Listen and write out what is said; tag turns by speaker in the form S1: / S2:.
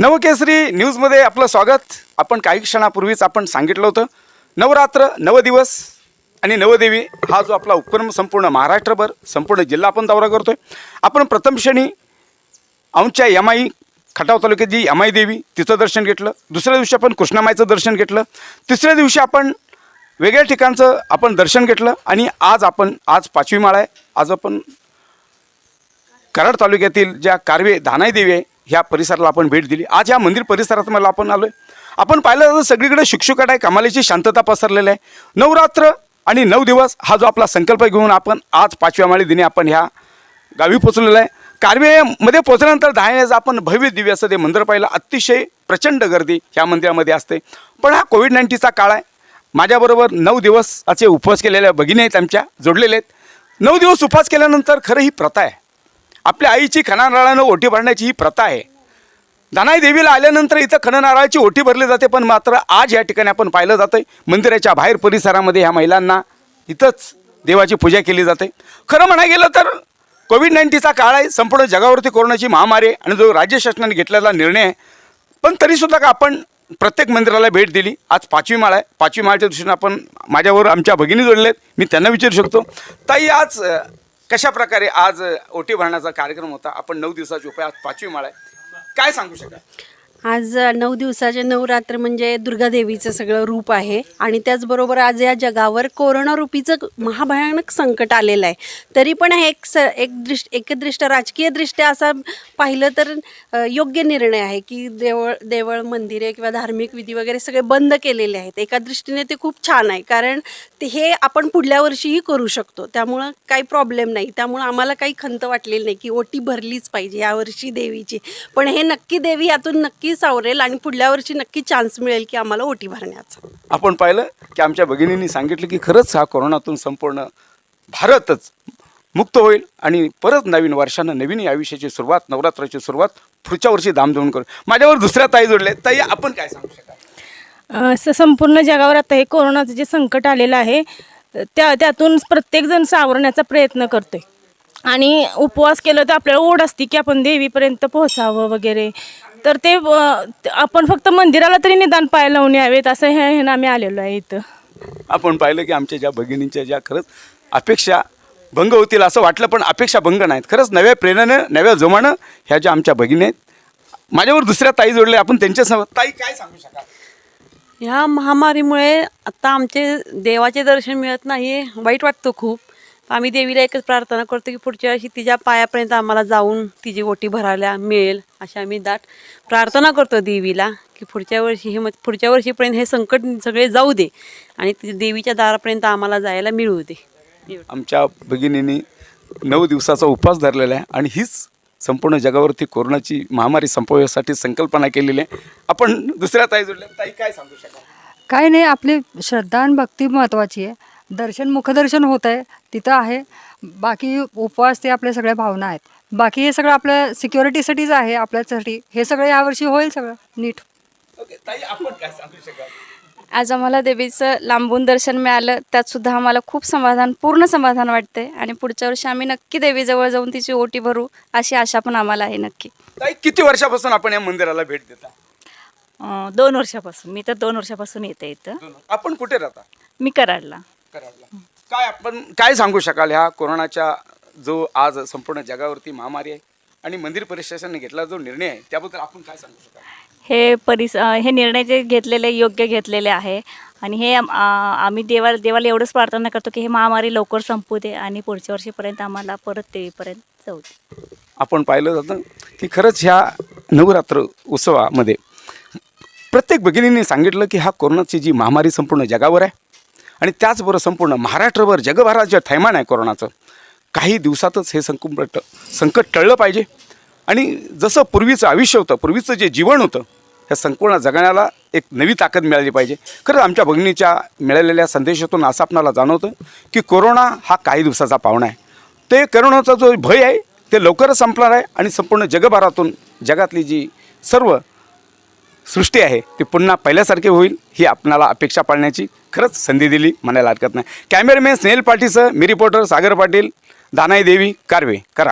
S1: नवकेसरी न्यूजमध्ये आपलं स्वागत. आपण काही क्षणापूर्वीच आपण सांगितलं होतं. नवरात्र नवदिवस आणि नवदेवी हा जो आपला उपक्रम संपूर्ण महाराष्ट्रभर संपूर्ण जिल्हा आपण दौरा करतोय. आपण प्रथम क्षणी आमच्या यमाई खटाव तालुक्यात जी यमाई देवी तिचं दर्शन घेतलं. दुसऱ्या दिवशी आपण कृष्णामाईचं दर्शन घेतलं. तिसऱ्या दिवशी आपण वेगळ्या ठिकाणचं आपण दर्शन घेतलं आणि आज आपण आज पाचवी माळ आहे. आज आपण कराड तालुक्यातील ज्या कारवे धानाई देवी आहे ह्या परिसराला आपण भेट दिली. आज ह्या मंदिर परिसरात मला आपण आलो आहे आपण पाहिलं तर सगळीकडे शुकशुकाट आहे कमालीची शांतता पसरलेली आहे. नवरात्र आणि नऊ दिवस हा जो आपला संकल्प घेऊन आपण आज पाचव्या माळी दिनी आपण ह्या गावी पोचलेलो आहे. कारवेमध्ये पोचल्यानंतर दहा आपण भव्य दिव्य असं ते मंदिर पाहिलं. अतिशय प्रचंड गर्दी ह्या मंदिरामध्ये असते. पण हा कोविड नाईन्टीनचा काळ आहे. माझ्याबरोबर नऊ दिवसाचे उपवास केलेल्या भगिनी आहेत आमच्या जोडलेले आहेत. नऊ दिवस उपवास केल्यानंतर खरं ही प्रथा आहे. आपल्या आईची खणानारळानं ओटी भरण्याची ही प्रथा आहे. दानाई देवीला आल्यानंतर इथं खणनारळाची ओटी भरली जाते पण मात्र आज या ठिकाणी आपण पाहिलं जातं आहे मंदिराच्या बाहेर परिसरामध्ये ह्या महिलांना इथंच देवाची पूजा केली जाते. खरं म्हणा गेलं तर कोविड नाईन्टीनचा काळ आहे संपूर्ण जगावरती कोरोनाची महामारी आहे आणि जो राज्य शासनाने घेतलेला निर्णय आहे. पण तरीसुद्धा का आपण प्रत्येक मंदिराला भेट दिली. आज पाचवी माळ आहे. पाचवी माळच्या दृष्टीनं आपण माझ्यावर आमच्या भगिनी जोडलेत. मी त्यांना विचारू शकतो. ताई आज कशा प्रकारे आज ओटी भरण्याचा कार्यक्रम होता? आपण नऊ दिवसाची उपाय आज पाचवी माळ आहे. काय सांगू शकाल?
S2: आज नऊ दिवसाचे नवरात्र म्हणजे दुर्गादेवीचं सगळं रूप आहे. आणि त्याचबरोबर आज या जगावर कोरोना रूपीचं महाभयानक संकट आलेलं आहे. तरी पण हे एक स एक दृष्ट एकदृष्ट्या राजकीयदृष्ट्या असा पाहिलं तर योग्य निर्णय आहे की देवळ देवळ मंदिरे किंवा धार्मिक विधी वगैरे सगळे बंद केलेले आहेत. एका दृष्टीने ते खूप छान आहे. कारण ते हे आपण पुढल्या वर्षीही करू शकतो. त्यामुळं काही प्रॉब्लेम नाही. त्यामुळं आम्हाला काही खंत वाटलेली नाही की ओटी भरलीच पाहिजे यावर्षी देवीची. पण हे नक्की देवी यातून नक्की सावरेल आणि पुढल्या वर्षी नक्की चान्स मिळेल की आम्हाला ओटी भरण्याचा.
S1: आपण पाहिलं की आमच्या भगिनींनी सांगितलं की खरंच हा कोरोनातून संपूर्ण भारतच मुक्त होईल आणि परत नवीन वर्षानं नवीन आयुष्याची सुरुवात नवरात्राची सुरुवात पुढच्या वर्षी धामधूम करू. माझ्यावर दुसऱ्या ताई जोडले. ताई आपण काय सांगू शकाल?
S3: असं संपूर्ण जगावर आता हे कोरोनाचं जे संकट आलेलं आहे त्या त्यातून प्रत्येकजण सावरण्याचा प्रयत्न करतोय. आणि उपवास केलं तर आपल्याला ओढ असते की आपण देवीपर्यंत पोहोचावं वगैरे. तर ते आपण फक्त मंदिराला तरी निदान पाय लावून यावेत असं हे ह्यानं आम्ही आलेलो आहे इथं.
S1: आपण पाहिलं की आमच्या ज्या भगिनींच्या ज्या खरंच अपेक्षा भंग होतील असं वाटलं पण अपेक्षा भंग नाहीत. खरंच नव्या प्रेरणेनं नव्या जोमानं ह्या ज्या आमच्या भगिनी आहेत माझ्यावर दुसऱ्या ताई जोडले आपण त्यांच्यासमोर ताई काय सांगू शकाल?
S4: ह्या महामारीमुळे आता आमचे देवाचे दर्शन मिळत नाही वाईट वाटतं खूप. आम्ही देवीला एकच प्रार्थना करतो की पुढच्या वर्षी तिच्या पायापर्यंत आम्हाला जाऊन तिची ओटी भरायला मिळेल अशी आम्ही दाट प्रार्थना करतो देवीला की पुढच्या वर्षी हे मग पुढच्या वर्षीपर्यंत हे संकट सगळे जाऊ दे आणि ती देवीच्या दारापर्यंत आम्हाला जायला मिळू दे.
S1: आमच्या भगिनींनी नऊ दिवसाचा उपवास धरलेला आहे आणि हीच संपूर्ण जगावरती कोरोनाची महामारी संपवण्यासाठी संकल्पना केलेली आहे. आपण दुसऱ्या ताई जोडल्या. ताई काय सांगू शकाल?
S5: काय नाही आपली श्रद्धा आणि भक्ती महत्त्वाची आहे. दर्शन मुखदर्शन होत आहे तिथं आहे. बाकी उपवास ते आपल्या सगळ्या भावना आहेत. बाकी हे सगळं आपल्या सिक्युरिटीसाठीच आहे आपल्यासाठी. हे सगळं यावर्षी होईल सगळं. नीट.
S1: ओके ताई आपण काय सांगू शकाल?
S6: आज आम्हाला देवीचं लांबून दर्शन मिळालं. त्यात सुद्धा आम्हाला खूप समाधान पूर्ण समाधान वाटते आणि पुढच्या वर्षी आम्ही नक्की देवीजवळ जाऊन तिची ओटी भरू अशी आशा पण आम्हाला आहे नक्की.
S1: ताई किती वर्षापासून आपण या मंदिराला भेट देता?
S7: अं, दोन वर्षापासून. मी तर दोन वर्षापासून येते इथं.
S1: आपण कुठे राहता?
S7: मी कराडला.
S1: कराडला काय आपण काय सांगू शकाल ह्या कोरोनाच्या जो आज संपूर्ण जगावरती महामारी आहे आणि मंदिर प्रशासनाने घेतला जो निर्णय आहे त्याबद्दल आपण काय सांगू शकाल?
S7: हे परिस हे निर्णय जे घेतलेले योग्य घेतलेले आहे. आणि हे आम- आ- आम्ही देवा देवाला एवढंच प्रार्थना करतो की हे महामारी लवकर संपू दे आणि पुढच्या वर्षीपर्यंत आम्हाला परत देवीपर्यंत जाऊ दे.
S1: आपण पाहिलं जातं की खरंच ह्या नवरात्र उत्सवामध्ये प्रत्येक भगिनींनी सांगितलं की हा कोरोनाची जी महामारी संपूर्ण जगावर आहे. त्याचबरोबर संपूर्ण महाराष्ट्रभर जगभरात जे थैमान आहे कोरोनाचं काही दिवसातच हे संकट संकट टळलं पाहिजे. आणि जसं पूर्वीचं आयुष्य होतं पूर्वीचं जे जीवन होतं ह्या संपूर्ण जगण्याला एक नवी ताकद मिळाली पाहिजे. खरंच आमच्या भगिनीच्या मिळालेल्या संदेशातून असं आपणाला जाणवतं की कोरोना हा काही दिवसाचा पाहुणा आहे. ते करोनाचा जो भय आहे ते लवकरच संपणार आहे आणि संपूर्ण जगभरातून जगातली जी सर्व सृष्टी आहे ती पुन्हा पहिल्यासारखी होईल ही आपणाला अपेक्षा पाळण्याची खरंच संधी दिली म्हणायला हरकत नाही. कॅमेरामॅन स्नेल पाटीलसह मी रिपोर्टर सागर पाटील. दानाई देवी कारवे करा.